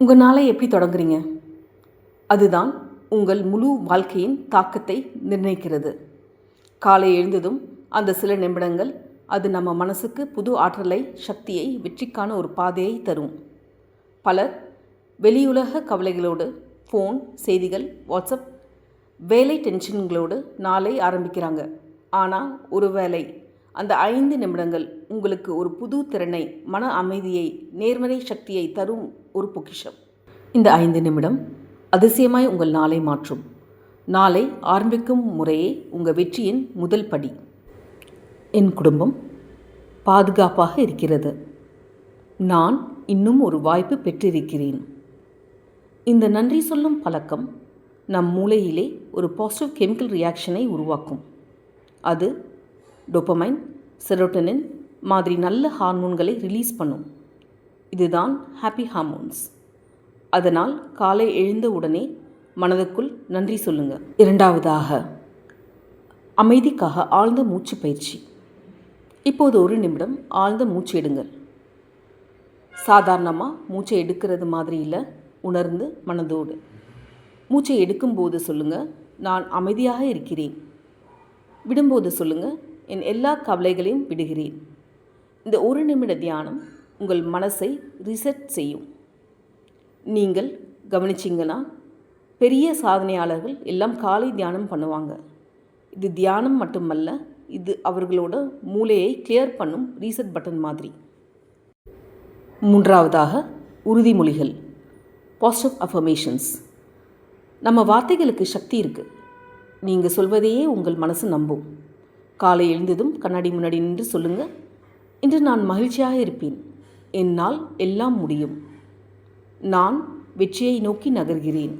உங்கள் நாளை எப்படி தொடங்குறீங்க? அதுதான் உங்கள் முழு வாழ்க்கையின் தாக்கத்தை நிர்ணயிக்கிறது. காலை எழுந்ததும் அந்த சில நிமிடங்கள் அது நம்ம மனசுக்கு புது ஆற்றலை சக்தியை வெற்றிக்கான ஒரு பாதையை தரும். பலர் வெளியுலக கவலைகளோடு ஃபோன் செய்திகள் வாட்ஸ்அப் வேலை டென்ஷன்களோடு நாளை ஆரம்பிக்கிறாங்க. ஆனால் ஒருவேளை அந்த ஐந்து நிமிடங்கள் உங்களுக்கு ஒரு புது திறனை மன அமைதியை நேர்மறை சக்தியை தரும் ஒரு பொக்கிஷம். இந்த ஐந்து நிமிடம் அதிசயமாய் உங்கள் நாளை மாற்றும். நாளை ஆரம்பிக்கும் முறையே உங்கள் வெற்றியின் முதல் படி. என் குடும்பம் பாதுகாப்பாக இருக்கிறது. நான் இன்னும் ஒரு வாய்ப்பு பெற்றிருக்கிறேன். இந்த நன்றி சொல்லும் பழக்கம் நம் மூளையிலே ஒரு பாசிட்டிவ் கெமிக்கல் ரியாக்ஷனை உருவாக்கும். அது டொப்பமைன் செரோட்டனின் மாதிரி நல்ல ஹார்மோன்களை ரிலீஸ் பண்ணும். இதுதான் ஹாப்பி ஹார்மோன்ஸ் அதனால் காலை எழுந்த உடனே மனதுக்குள் நன்றி சொல்லுங்க. இரண்டாவதாக அமைதிக்காக ஆழ்ந்த மூச்சு பயிற்சி. இப்போது ஒரு நிமிடம் ஆழ்ந்த மூச்சு எடுங்கள். சாதாரணமாக மூச்சை எடுக்கிறது மாதிரி இல்லை உணர்ந்து மனதோடு. மூச்சை எடுக்கும்போது சொல்லுங்கள் நான் அமைதியாக இருக்கிறேன். விடும்போது சொல்லுங்கள் என் எல்லா கவலைகளையும் விடுகிறேன். இந்த ஒரு நிமிட தியானம் உங்கள் மனசை ரிசெட் செய்யும். நீங்கள் கவனிச்சிங்கன்னா பெரிய சாதனையாளர்கள் எல்லாம் காலை தியானம் பண்ணுவாங்க. இது தியானம் மட்டுமல்ல இது அவர்களோட மூளையை கிளியர் பண்ணும் ரீசெட் பட்டன் மாதிரி. மூன்றாவதாக உறுதிமொழிகள். பாசிட்டிவ் அஃபர்மேஷன்ஸ் நம்ம வார்த்தைகளுக்கு சக்தி இருக்குது நீங்கள் சொல்வதையே உங்கள் மனசு நம்பும். காலை எழுந்ததும் கண்ணாடி முன்னாடி நின்று சொல்லுங்கள் இன்று நான் மகிழ்ச்சியாக இருப்பேன். என்னால் எல்லாம் முடியும். நான் வெற்றியை நோக்கி நகர்கிறேன்.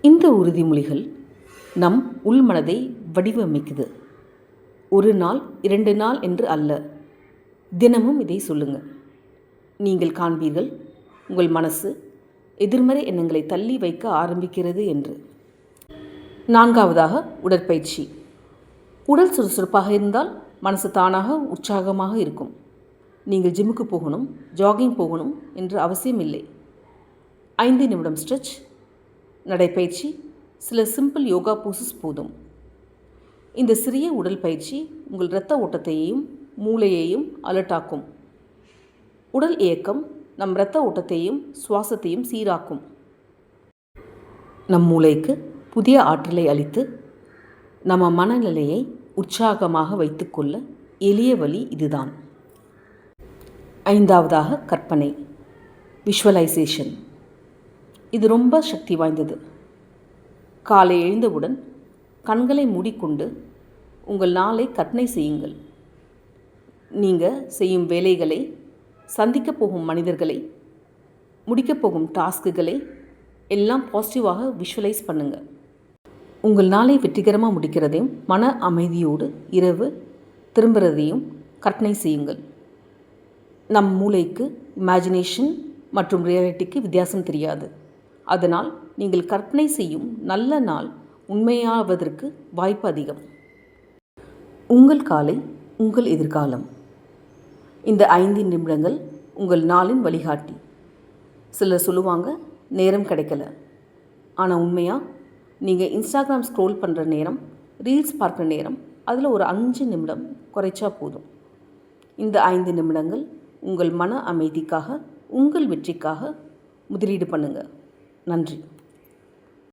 இந்த உறுதிமொழிகள் நம் உள்மனதை வடிவமைக்குது. ஒரு நாள் இரண்டு நாள் என்று அல்ல. தினமும் இதை சொல்லுங்கள் நீங்கள் காண்பீர்கள் உங்கள் மனசு எதிர்மறை எண்ணங்களை தள்ளி வைக்க ஆரம்பிக்கிறது என்று. நான்காவதாக உடற்பயிற்சி. உடல் சுறுசுறுப்பாக இருந்தால் மனசு தானாக உற்சாகமாக இருக்கும். நீங்கள் ஜிம்முக்கு போகணும் ஜாகிங் போகணும் என்று அவசியம் இல்லை ஐந்து நிமிடம் ஸ்ட்ரெச் நடைப்பயிற்சி சில சிம்பிள் யோகா போசஸ் போதும். இந்த சிறிய உடல் பயிற்சி உங்கள் இரத்த ஓட்டத்தையும் மூளையையும் அலர்ட்டாக்கும் உடல் இயக்கம் நம் இரத்த ஓட்டத்தையும் சுவாசத்தையும் சீராக்கும். நம் மூளைக்கு புதிய ஆற்றலை அளித்து நம்ம மனநிலையை உற்சாகமாக வைத்துக்கொள்ள எளிய வழி இதுதான். ஐந்தாவதாக கற்பனை விஷுவலைசேஷன் இது ரொம்ப சக்தி வாய்ந்தது. காலை எழுந்தவுடன் கண்களை மூடிக்கொண்டு உங்கள் நாளை கற்பனை செய்யுங்கள். நீங்கள் செய்யும் வேலைகளை சந்திக்கப் போகும் மனிதர்களை முடிக்கப் போகும் டாஸ்க்குகளை எல்லாம் பாசிட்டிவாக விஷுவலைஸ் பண்ணுங்கள் உங்கள் நாளை வெற்றிகரமாக முடிக்கிறதையும் மன அமைதியோடு இரவு திரும்புகிறதையும் கற்பனை செய்யுங்கள். நம் மூளைக்கு இமேஜினேஷன் மற்றும் ரியாலிட்டிக்கு வித்தியாசம் தெரியாது. அதனால் நீங்கள் கற்பனை செய்யும் நல்ல நாள் உண்மையாவதற்கு வாய்ப்பு அதிகம். உங்கள் காலை உங்கள் எதிர்காலம். இந்த ஐந்து நிமிடங்கள் உங்கள் நாளின் வழிகாட்டி. சிலர் சொல்லுவாங்க நேரம் கிடைக்கல. ஆனால் உண்மையாக நீங்கள் இன்ஸ்டாகிராம் ஸ்க்ரோல் பண்ணுற நேரம் ரீல்ஸ் பார்க்குற நேரம் அதில் ஒரு அஞ்சு நிமிடம் குறைச்சா போதும். இந்த ஐந்து நிமிடங்கள் உங்கள் மன அமைதிக்காக உங்கள் வெற்றிக்காக முதலீடு பண்ணுங்கள் நன்றி.